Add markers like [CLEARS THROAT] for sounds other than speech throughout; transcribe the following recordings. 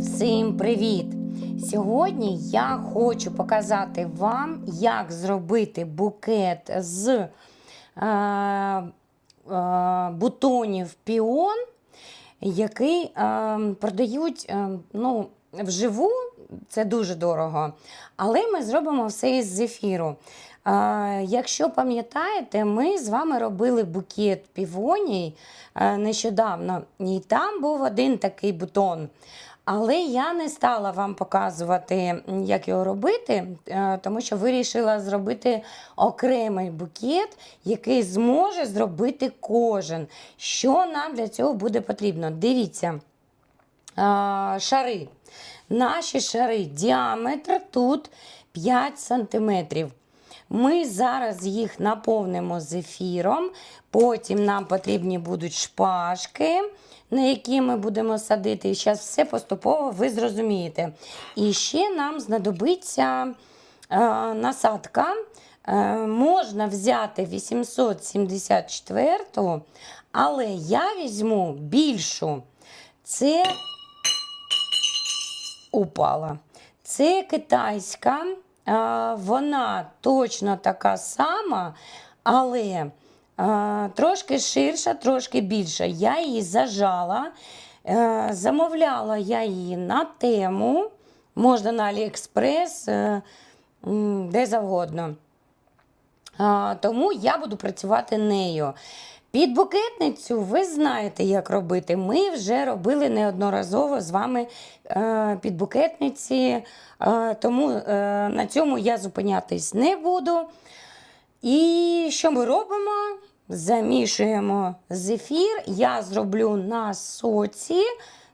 Всім привіт! Сьогодні я хочу показати вам, як зробити букет з е, е, бутонів піон, який е, продають е, ну, вживу, це дуже дорого. Але ми зробимо все із зефіру. Е, Якщо пам'ятаєте, ми з вами робили букет півоній е, нещодавно, і там був один такий бутон. Але я не стала вам показувати, як його робити, е, тому що вирішила зробити окремий букет, який зможе зробити кожен. Що нам для цього буде потрібно? Дивіться, шари. Наші шари, діаметр тут 5 см. Ми зараз їх наповнимо зефіром, потім нам потрібні будуть шпажки, на які ми будемо садити. І зараз все поступово ви зрозумієте. І ще нам знадобиться е, насадка. Е, можна взяти 874, але я візьму більшу. Це упала. Це китайська, а, вона точно така сама, але трошки ширша, трошки більша. Я її зажала, е, замовляла я її на тему, можна на Аліекспрес, е, де завгодно. Тому я буду працювати нею. Під букетницю ви знаєте, як робити. Ми вже робили неодноразово з вами е, під букетниці, тому на цьому я зупинятись не буду. І що ми робимо? Замішуємо зефір. Я зроблю на соці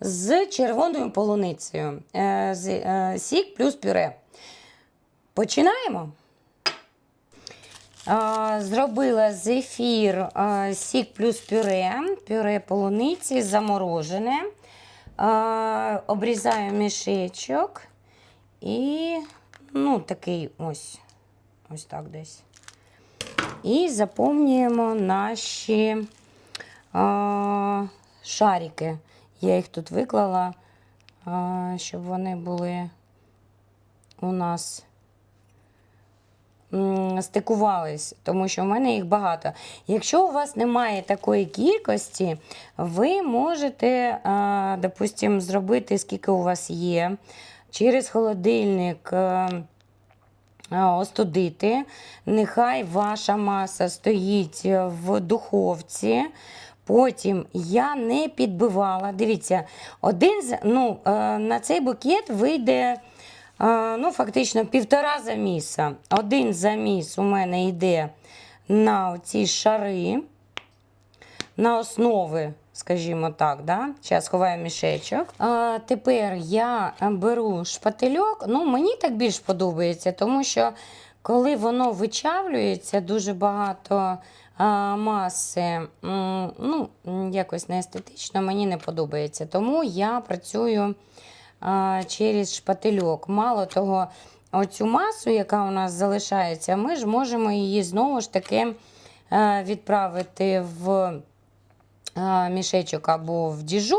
з червоною полуницею. Е, е, сік плюс пюре. Починаємо. Зробила зефір, сік плюс пюре, пюре полуниці заморожене. Обрізаю мішечок і ну, такий ось, ось так десь. І заповнюємо наші а, шарики. Я їх тут виклала, а, щоб вони були у нас стикувались, тому що в мене їх багато. Якщо у вас немає такої кількості, ви можете, а, допустим, зробити, скільки у вас є, через холодильник. Е, Остудити, нехай ваша маса стоїть в духовці. Потім я не підбивала. Дивіться, один з- ну, е, на цей букет вийде е, ну, фактично півтора заміса. Один заміс у мене йде на ці шари, на основи, скажімо так. Да? Зараз ховаю мішечок. А, тепер я беру шпательок. Ну, мені так більш подобається, тому що коли воно вичавлюється, дуже багато а, маси, ну, якось не естетично, мені не подобається. Тому я працюю а, через шпательок. Мало того, оцю масу, яка у нас залишається, ми ж можемо її знову ж таки е, відправити в мішечок або в діжу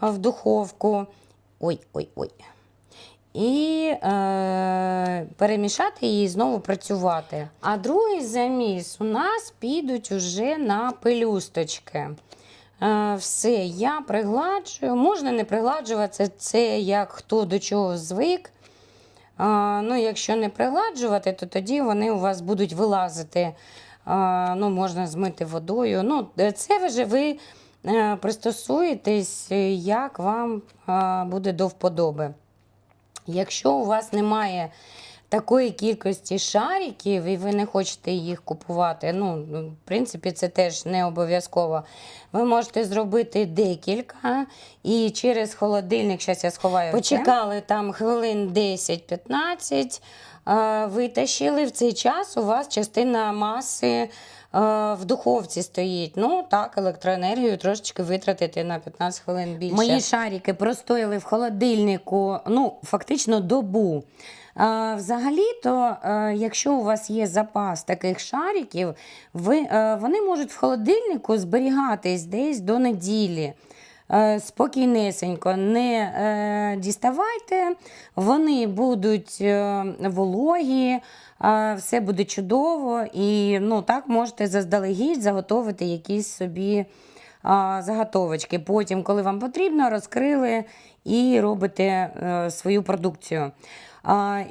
в духовку. Ой, ой, ой. І е, перемішати її і знову працювати. А другий заміс у нас підуть уже на пелюсточки. Е, все, я пригладжую. Можна не пригладжувати, це як хто до чого звик. А, ну, якщо не пригладжувати, то тоді вони у вас будуть вилазити. А, ну, можна змити водою. Ну, це вже ви е, пристосуєтесь, е, як вам буде до вподоби. Якщо у вас немає такої кількості шариків, і ви не хочете їх купувати, ну, в принципі, це теж не обов'язково. Ви можете зробити декілька і через холодильник, зараз я сховаю. Почекали там хвилин 10-15, е, витащили. В цей час у вас частина маси е, в духовці стоїть. Ну так, електроенергію трошечки витратити на 15 хвилин більше. Мої шарики простояли в холодильнику ну, фактично добу. Взагалі-то, е, якщо у вас є запас таких шариків, ви, е, вони можуть в холодильнику зберігатись десь до неділі. Е, спокійнесенько не е, діставайте, вони будуть е, вологі, все буде чудово, і ну, так можете заздалегідь заготовити якісь собі заготовочки. Потім, коли вам потрібно, розкрили і робите свою продукцію.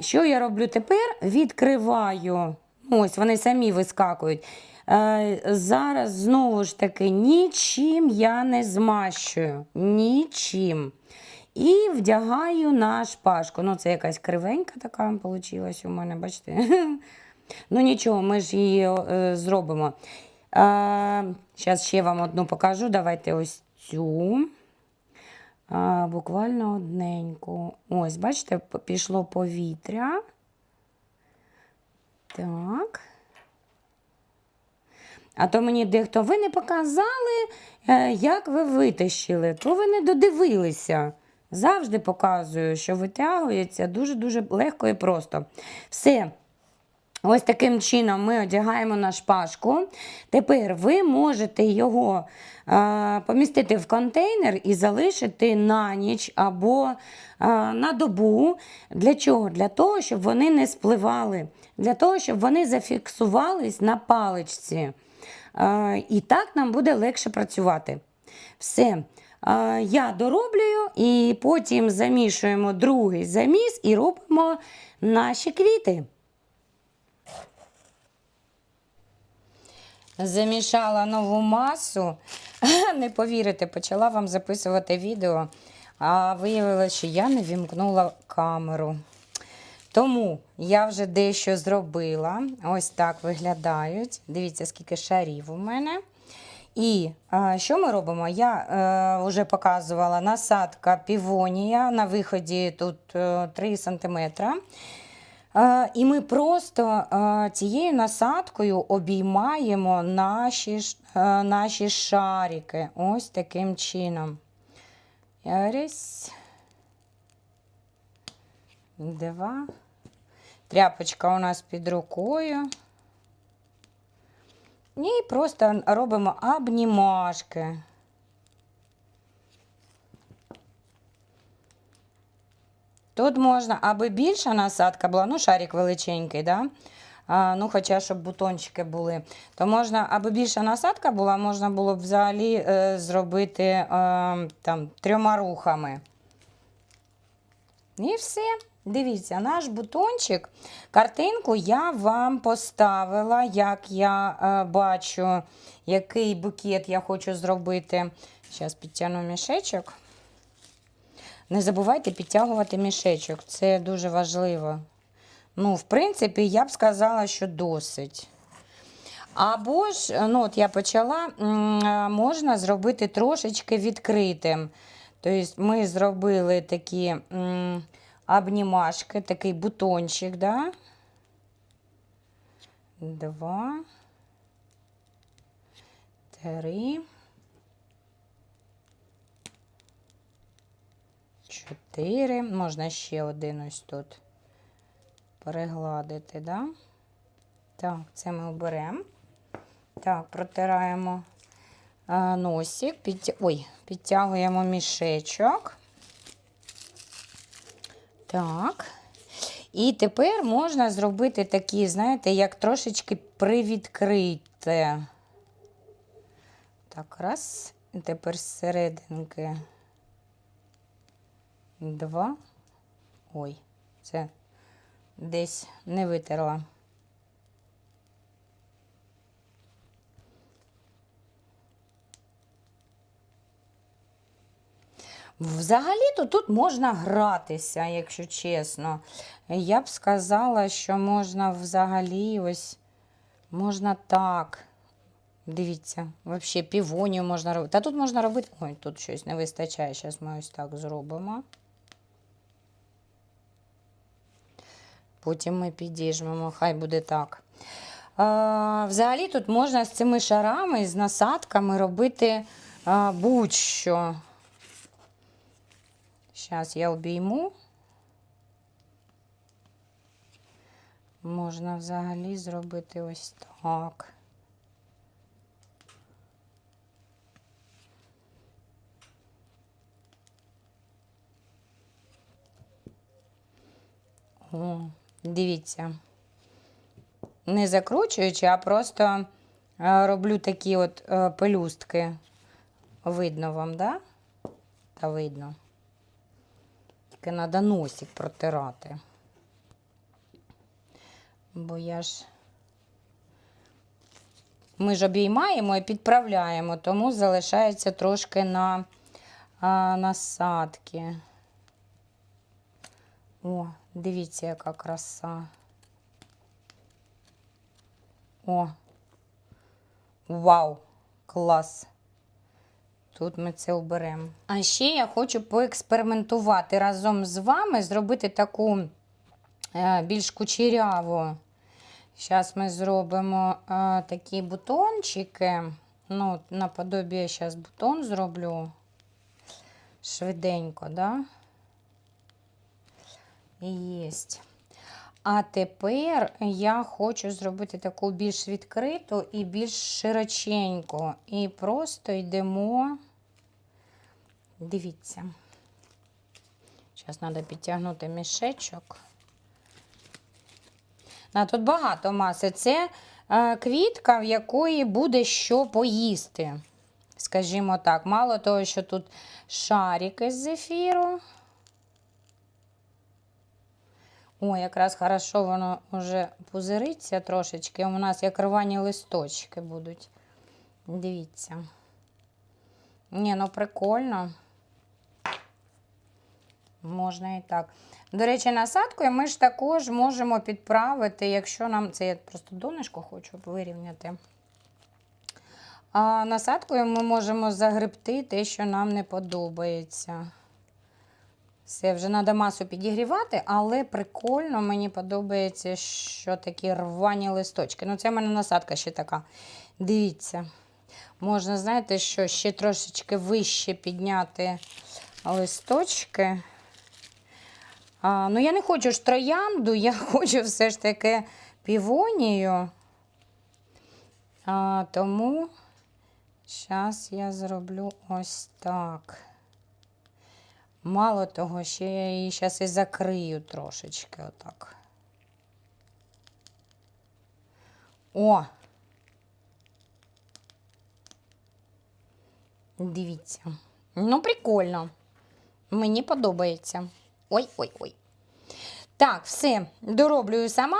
Що я роблю тепер? Відкриваю. Ось вони самі вискакують. Е, зараз знову ж таки нічим я не змащую. Нічим. І вдягаю на шпажку. Ну, це якась кривенька така вийшла у мене, бачите? [LAUGHS] Ну нічого, ми ж її е, зробимо. Зараз ще вам одну покажу. Давайте ось цю. Буквально одненьку. Ось, бачите, пішло повітря. Так. А то мені дехто, ви не показали, е, як ви витащили, то ви не додивилися. Завжди показую, що витягується дуже-дуже легко і просто. Все. Ось таким чином ми одягаємо на шпажку. Тепер ви можете його е, помістити в контейнер і залишити на ніч або е, на добу. Для чого? Для того, щоб вони не спливали, для того, щоб вони зафіксувались на паличці. Е, і так нам буде легше працювати. Все. Е, Я дороблюю і потім замішуємо другий заміс і робимо наші квіти. Замішала нову масу. [LAUGHS] Не повірите, почала вам записувати відео, а виявилося, що я не вімкнула камеру. Тому я вже дещо зробила. Ось так виглядають. Дивіться, скільки шарів у мене. І е, що ми робимо? Я е, вже показувала насадка півонія. На виході тут е, 3 см. Е, І ми просто е, цією насадкою обіймаємо наші, е, наші шарики. Ось таким чином. Раз. Два. Тряпочка у нас під рукою. І просто робимо обнімашки. Тут можна, аби більша насадка була, ну, шарик величенький, да? а, ну, хоча щоб бутончики були, то можна, аби більша насадка була, можна було б взагалі е, зробити е, там, трьома рухами. І все. Дивіться, наш бутончик. Картинку я вам поставила, як я е, бачу, який букет я хочу зробити. Зараз підтягну мішечок. Не забувайте підтягувати мішечок, це дуже важливо. Ну, в принципі, я б сказала, що досить. Або ж, ну от я почала, е, можна зробити трошечки відкритим. Тобто ми зробили такі обнімашки, такий бутончик, да? Два. Три. Чотири. Можна ще один ось тут перегладити, да? Так, це ми оберемо. Так, протираємо а, носик. Ой, підтягуємо мішечок. Так. І тепер можна зробити такі, знаєте, як трошечки привідкрите. Так, раз. Тепер зсерединки. Два. Ой, це десь не витерла. Взагалі-то тут можна гратися, якщо чесно. Я б сказала, що можна взагалі ось можна так. Дивіться, взагалі півонію можна робити. Та тут можна робити. Ой, тут щось не вистачає. Зараз ми ось так зробимо. Потім ми підіжмемо, хай буде так. А, взагалі тут можна з цими шарами, з насадками робити будь-що. Зараз я обійму. Можна взагалі зробити ось так. О, Дивіться, не закручуючи, а просто е, роблю такі от е, пелюстки. Видно вам, да? Та видно. Тільки треба носик протирати. Бо я ж. Ми ж обіймаємо і підправляємо, тому залишається трошки на а, насадки. О, дивіться, яка краса. О. Вау! Клас! Тут ми це оберемо. А ще я хочу поекспериментувати разом з вами, зробити таку е, більш кучеряву. Зараз ми зробимо е, такі бутончики. Ну, наподобі зараз бутон зроблю. Швиденько, да? Єсть. А тепер я хочу зробити таку більш відкриту і більш широченьку. І просто йдемо. Дивіться. Зараз треба підтягнути мішечок. А тут багато маси. Це е, квітка, в якої буде що поїсти. Скажімо так, мало того, що тут шарики з зефіру. О, якраз хорошо воно вже пузириться трошечки. У нас як рвані листочки будуть. Дивіться. Ні, ну прикольно. Можна і так. До речі, насадкою ми ж також можемо підправити, якщо нам це я просто донышко хочу вирівняти. А насадкою ми можемо загребти те, що нам не подобається. Все, вже треба масу підігрівати, але прикольно, мені подобається, що такі рвані листочки. Ну, це в мене насадка ще така. Дивіться. Можна, знаєте, що ще трошечки вище підняти листочки. А, ну, я не хочу ж троянду, я [LAUGHS] хочу все ж таки півонію. А, тому зараз я зроблю ось так. Мало того, ще я її зараз і закрию трошечки отак. О! Дивіться. Ну, прикольно. Мені подобається. Ой-ой-ой. Так, все, дороблюю сама.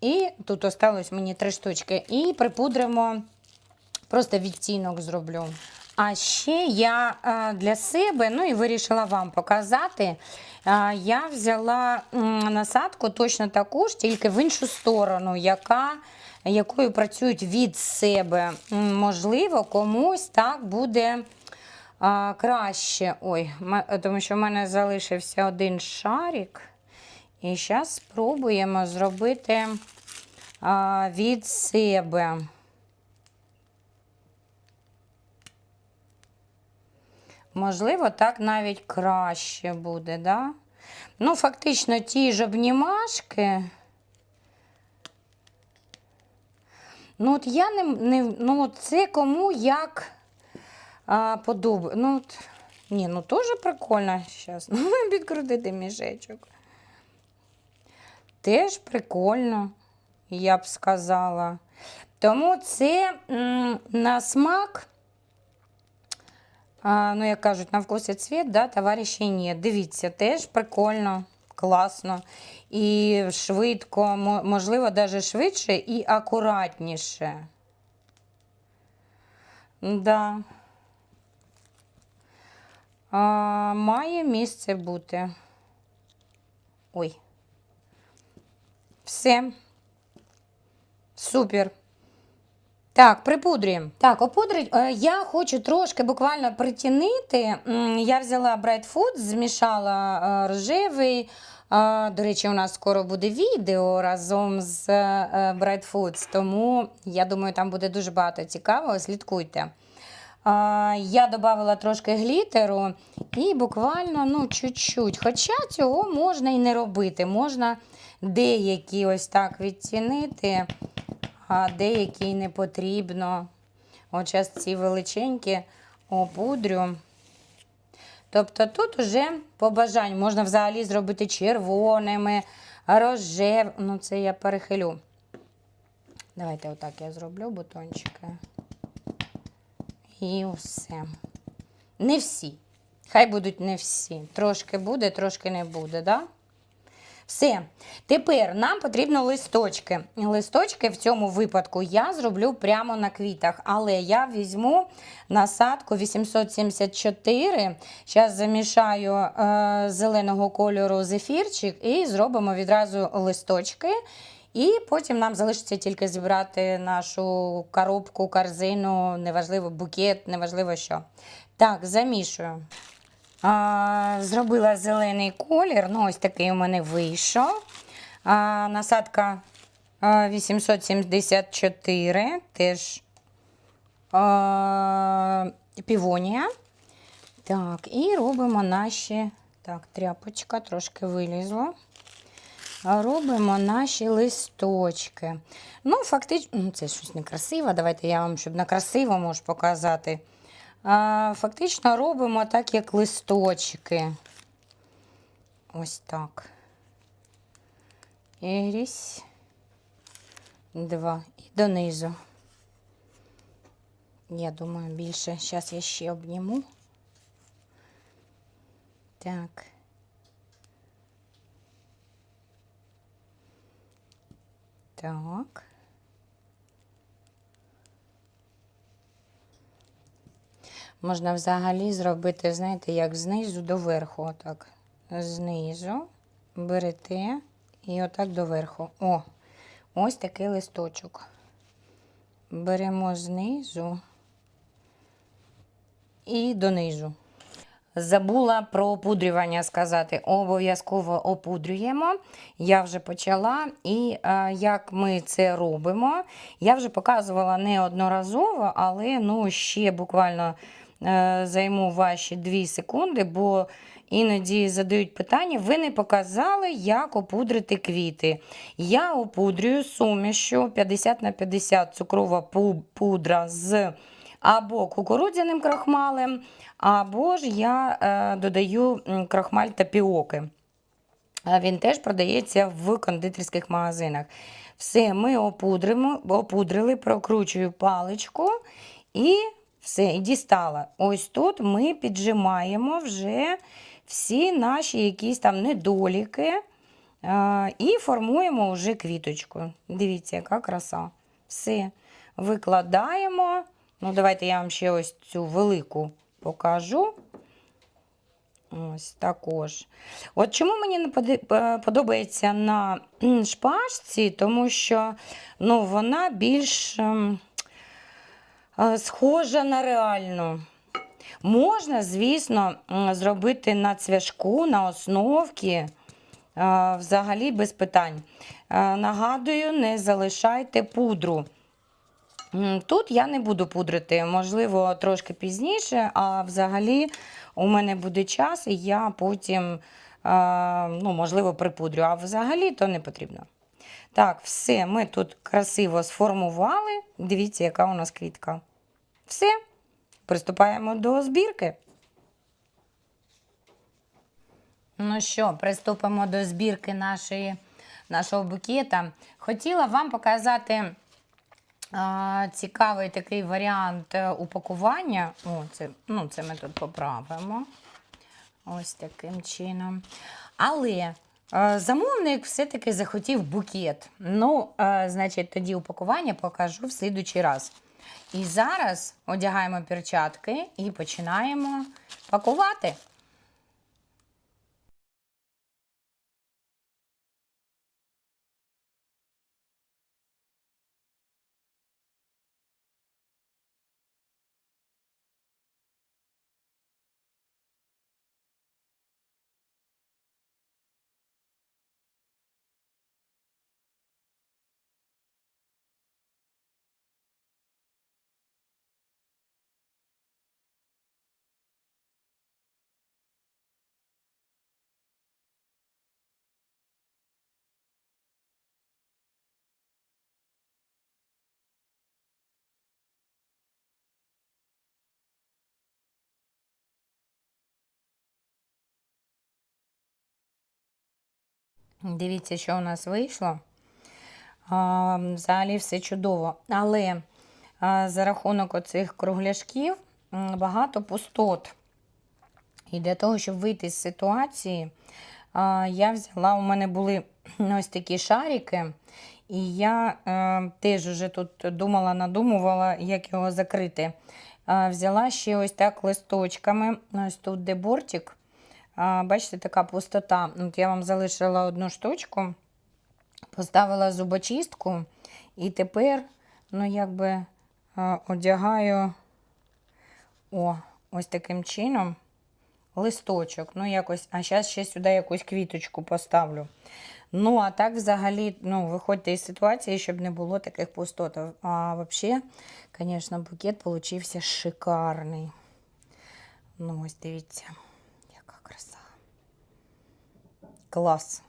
І тут осталось мені три штучки. І припудримо, просто відтінок зроблю. А ще я для себе, ну і вирішила вам показати. Я взяла насадку точно таку ж, тільки в іншу сторону, яка, якою працюють від себе. Можливо, комусь так буде а, краще. Ой, тому що в мене залишився один шарик. І зараз спробуємо зробити а, від себе. Можливо, так навіть краще буде, да? Ну, фактично, ті ж обнімашки. Ну, от я не, не ну, це кому як а, подобає. Ну, ні, ну теж прикольно. Зараз [LAUGHS] ну, підкрутити мішечок. Теж прикольно, я б сказала. Тому це м, на смак. А, ну, як кажуть, на вкус і цвіт, да, товариші ні. Дивіться, теж прикольно, класно. І швидко, можливо, навіть швидше і акуратніше. Да. А, має місце бути. Ой. Все. Супер. Так, припудрюємо. Так, опудрить. е, Я хочу трошки буквально притінити. Я взяла Bright Food, змішала е, рожевий. До речі, у нас скоро буде відео разом з е, Bright Foods, тому я думаю, там буде дуже багато цікавого. Слідкуйте. Я додала трошки глітеру і буквально ну, чуть-чуть. Хоча цього можна і не робити. Можна деякі ось так відтінити, а деякі не потрібно. От зараз ці величенькі опудрю. Тобто тут уже по бажанню можна взагалі зробити червоними, рожев. Ну, це я перехилю. Давайте отак я зроблю бутончики. І все. Не всі. Хай будуть не всі. Трошки буде, трошки не буде, да? Все. Тепер нам потрібно листочки. Листочки в цьому випадку я зроблю прямо на квітах, але я візьму насадку 874. Зараз замішаю е, зеленого кольору зефірчик і зробимо відразу листочки. І потім нам залишиться тільки зібрати нашу коробку, корзину, неважливо, букет, неважливо що. Так, замішую. А, зробила зелений колір. Ну, ось такий у мене вийшов. А, насадка 874, теж а, півонія. Так, і робимо наші. Так, тряпочка трошки вилізла. Робимо наші листочки. Ну, фактично, ну, це щось некрасиво. Давайте я вам, щоб на красиво можу показати. Фактично робимо так, як листочки. Ось так. І різь. Два. І донизу. Я думаю, більше. Зараз я ще обніму. Так. Так. Можна взагалі зробити, знаєте, як знизу до верху. Отак. Знизу берете і отак до верху. О, ось такий листочок. Беремо знизу і донизу. Забула про опудрювання сказати. Обов'язково опудрюємо. Я вже почала. І е, як ми це робимо, я вже показувала неодноразово, але ну, ще буквально е, займу ваші 2 секунди, бо іноді задають питання: ви не показали, як опудрити квіти. Я опудрюю сумішю 50 на 50 цукрова пудра з або кукурудзяним крахмалем, або ж я е, додаю крахмаль тапіоки. Він теж продається в кондитерських магазинах. Все, ми опудримо, опудрили, прокручую паличку і все, і дістала. Ось тут ми піджимаємо вже всі наші якісь там недоліки а, і формуємо вже квіточку. Дивіться, яка краса. Все, викладаємо. Ну, давайте я вам ще ось цю велику покажу. Ось також. От чому мені е, подобається на шпажці, тому що ну, вона більш ем, е, схожа на реальну. Можна, звісно, зробити на цвяшку, на основці, е, взагалі без питань. Нагадую, не залишайте пудру. Тут я не буду пудрити, можливо, трошки пізніше, а взагалі у мене буде час, і я потім, е, ну, можливо, припудрю, а взагалі то не потрібно. Так, все, ми тут красиво сформували. Дивіться, яка у нас квітка. Все, приступаємо до збірки. Ну що, приступимо до збірки нашої, нашого букета. Хотіла вам показати цікавий такий варіант е, упакування. О, це, ну, це ми тут поправимо. Ось таким чином. Але е, замовник все-таки захотів букет. Ну, е, значить, тоді упакування покажу в слідучий раз. І зараз одягаємо перчатки і починаємо пакувати. Дивіться, що у нас вийшло. Взагалі все чудово. Але за рахунок оцих кругляшків багато пустот. І для того, щоб вийти з ситуації, я взяла, у мене були [CLEARS THROAT] ось такі шарики, і я е, теж уже тут думала, надумувала, як його закрити. Взяла ще ось так листочками. Ось тут де бортик. Бачите, така пустота. От я вам залишила одну штучку, поставила зубочистку, і тепер, ну, якби одягаю о, ось таким чином листочок. Ну, якось, а зараз ще сюди якусь квіточку поставлю. Ну, а так взагалі, ну, виходьте із ситуації, щоб не було таких пустот. А взагалі, звісно, букет получився шикарний. Ну, ось дивіться, яка краса. Клас.